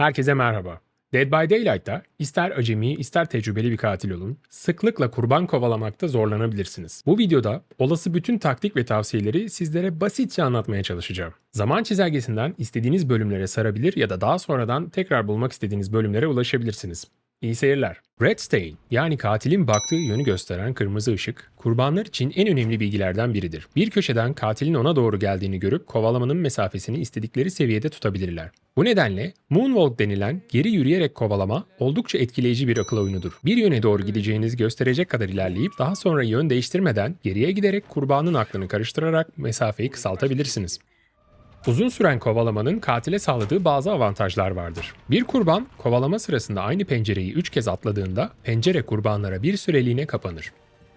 Herkese merhaba. Dead by Daylight'ta ister acemi ister tecrübeli bir katil olun, sıklıkla kurban kovalamakta zorlanabilirsiniz. Bu videoda olası bütün taktik ve tavsiyeleri sizlere basitçe anlatmaya çalışacağım. Zaman çizelgesinden istediğiniz bölümlere sarabilir ya da daha sonradan tekrar bulmak istediğiniz bölümlere ulaşabilirsiniz. İyi seyirler. Red Stain yani katilin baktığı yönü gösteren kırmızı ışık, kurbanlar için en önemli bilgilerden biridir. Bir köşeden katilin ona doğru geldiğini görüp kovalamanın mesafesini istedikleri seviyede tutabilirler. Bu nedenle Moonwalk denilen geri yürüyerek kovalama oldukça etkileyici bir akıl oyunudur. Bir yöne doğru gideceğinizi gösterecek kadar ilerleyip daha sonra yön değiştirmeden geriye giderek kurbanın aklını karıştırarak mesafeyi kısaltabilirsiniz. Uzun süren kovalamanın katile sağladığı bazı avantajlar vardır. Bir kurban kovalama sırasında aynı pencereyi 3 kez atladığında pencere kurbanlara bir süreliğine kapanır.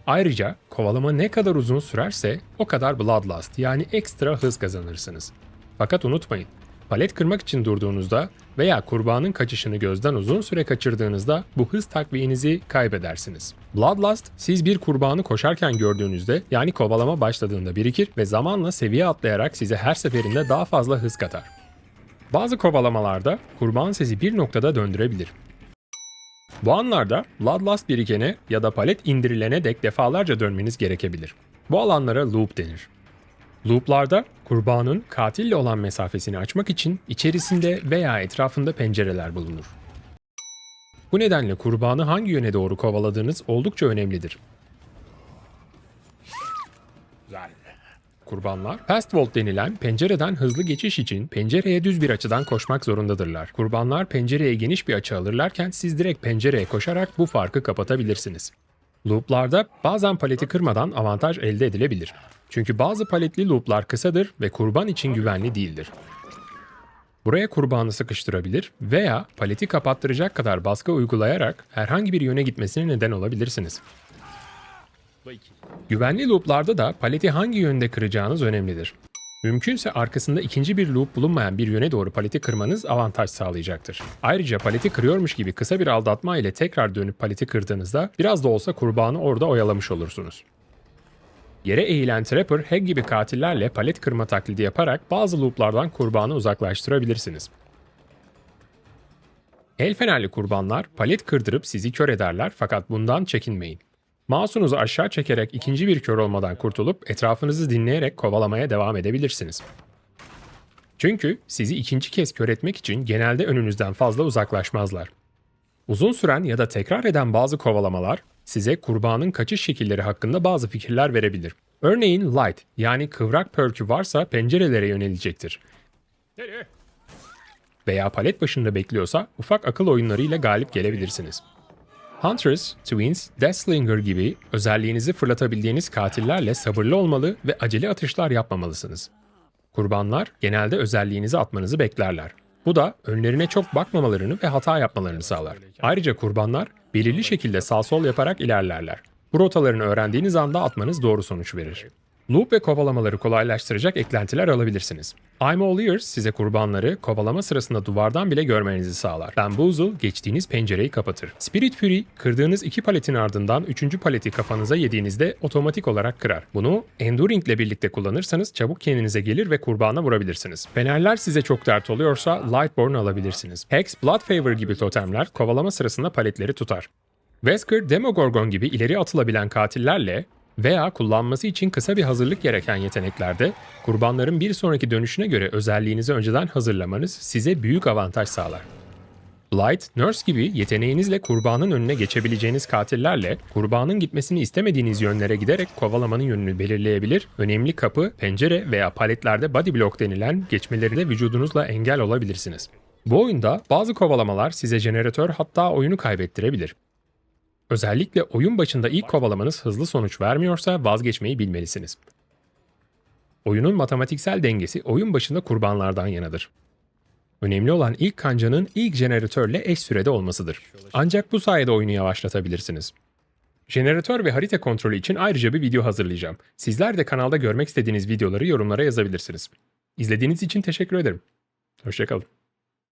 Ayrıca kovalama ne kadar uzun sürerse o kadar bloodlust yani ekstra hız kazanırsınız. Fakat unutmayın, palet kırmak için durduğunuzda veya kurbanın kaçışını gözden uzun süre kaçırdığınızda bu hız takviyenizi kaybedersiniz. Bloodlust siz bir kurbanı koşarken gördüğünüzde yani kovalama başladığında birikir ve zamanla seviye atlayarak size her seferinde daha fazla hız katar. Bazı kovalamalarda kurban sizi bir noktada döndürebilir. Bu anlarda Bloodlust birikene ya da palet indirilene dek defalarca dönmeniz gerekebilir. Bu alanlara loop denir. Loop'larda kurbanın katille olan mesafesini açmak için içerisinde veya etrafında pencereler bulunur. Bu nedenle kurbanı hangi yöne doğru kovaladığınız oldukça önemlidir. Kurbanlar, Past Vault denilen pencereden hızlı geçiş için pencereye düz bir açıdan koşmak zorundadırlar. Kurbanlar pencereye geniş bir açı alırlarken siz direkt pencereye koşarak bu farkı kapatabilirsiniz. Loop'larda bazen paleti kırmadan avantaj elde edilebilir. Çünkü bazı paletli loop'lar kısadır ve kurban için güvenli değildir. Buraya kurbanı sıkıştırabilir veya paleti kapattıracak kadar baskı uygulayarak herhangi bir yöne gitmesine neden olabilirsiniz. Güvenli loop'larda da paleti hangi yönde kıracağınız önemlidir. Mümkünse arkasında ikinci bir loop bulunmayan bir yöne doğru paleti kırmanız avantaj sağlayacaktır. Ayrıca paleti kırıyormuş gibi kısa bir aldatma ile tekrar dönüp paleti kırdığınızda biraz da olsa kurbanı orada oyalamış olursunuz. Yere eğilen Trapper, Hag gibi katillerle palet kırma taklidi yaparak bazı looplardan kurbanı uzaklaştırabilirsiniz. El fenerli kurbanlar palet kırdırıp sizi kör ederler fakat bundan çekinmeyin. Mouse'unuzu aşağı çekerek ikinci bir kör olmadan kurtulup etrafınızı dinleyerek kovalamaya devam edebilirsiniz. Çünkü sizi ikinci kez kör etmek için genelde önünüzden fazla uzaklaşmazlar. Uzun süren ya da tekrar eden bazı kovalamalar size kurbanın kaçış şekilleri hakkında bazı fikirler verebilir. Örneğin light yani kıvrak perk'ü varsa pencerelere yönelecektir. Veya palet başında bekliyorsa ufak akıl oyunlarıyla galip gelebilirsiniz. Huntress, Twins, Deathslinger gibi özelliğinizi fırlatabildiğiniz katillerle sabırlı olmalı ve acele atışlar yapmamalısınız. Kurbanlar genelde özelliğinizi atmanızı beklerler. Bu da önlerine çok bakmamalarını ve hata yapmalarını sağlar. Ayrıca kurbanlar belirli şekilde sağ sol yaparak ilerlerler. Bu rotalarını öğrendiğiniz anda atmanız doğru sonuç verir. Loop ve kovalamaları kolaylaştıracak eklentiler alabilirsiniz. I'm All Ears size kurbanları kovalama sırasında duvardan bile görmenizi sağlar. Bamboozle geçtiğiniz pencereyi kapatır. Spirit Fury kırdığınız iki paletin ardından üçüncü paleti kafanıza yediğinizde otomatik olarak kırar. Bunu Enduring ile birlikte kullanırsanız çabuk kendinize gelir ve kurbana vurabilirsiniz. Fenerler size çok dert oluyorsa Lightborn alabilirsiniz. Hex, Blood Favor gibi totemler kovalama sırasında paletleri tutar. Wesker, Demogorgon gibi ileri atılabilen katillerle veya kullanması için kısa bir hazırlık gereken yeteneklerde kurbanların bir sonraki dönüşüne göre özelliğinizi önceden hazırlamanız size büyük avantaj sağlar. Blight, Nurse gibi yeteneğinizle kurbanın önüne geçebileceğiniz katillerle kurbanın gitmesini istemediğiniz yönlere giderek kovalamanın yönünü belirleyebilir, önemli kapı, pencere veya paletlerde body block denilen geçmelerinde vücudunuzla engel olabilirsiniz. Bu oyunda bazı kovalamalar size jeneratör hatta oyunu kaybettirebilir. Özellikle oyun başında ilk kovalamanız hızlı sonuç vermiyorsa vazgeçmeyi bilmelisiniz. Oyunun matematiksel dengesi oyun başında kurbanlardan yanadır. Önemli olan ilk kancanın ilk jeneratörle eş sürede olmasıdır. Ancak bu sayede oyunu yavaşlatabilirsiniz. Jeneratör ve harita kontrolü için ayrıca bir video hazırlayacağım. Sizler de kanalda görmek istediğiniz videoları yorumlara yazabilirsiniz. İzlediğiniz için teşekkür ederim. Hoşçakalın.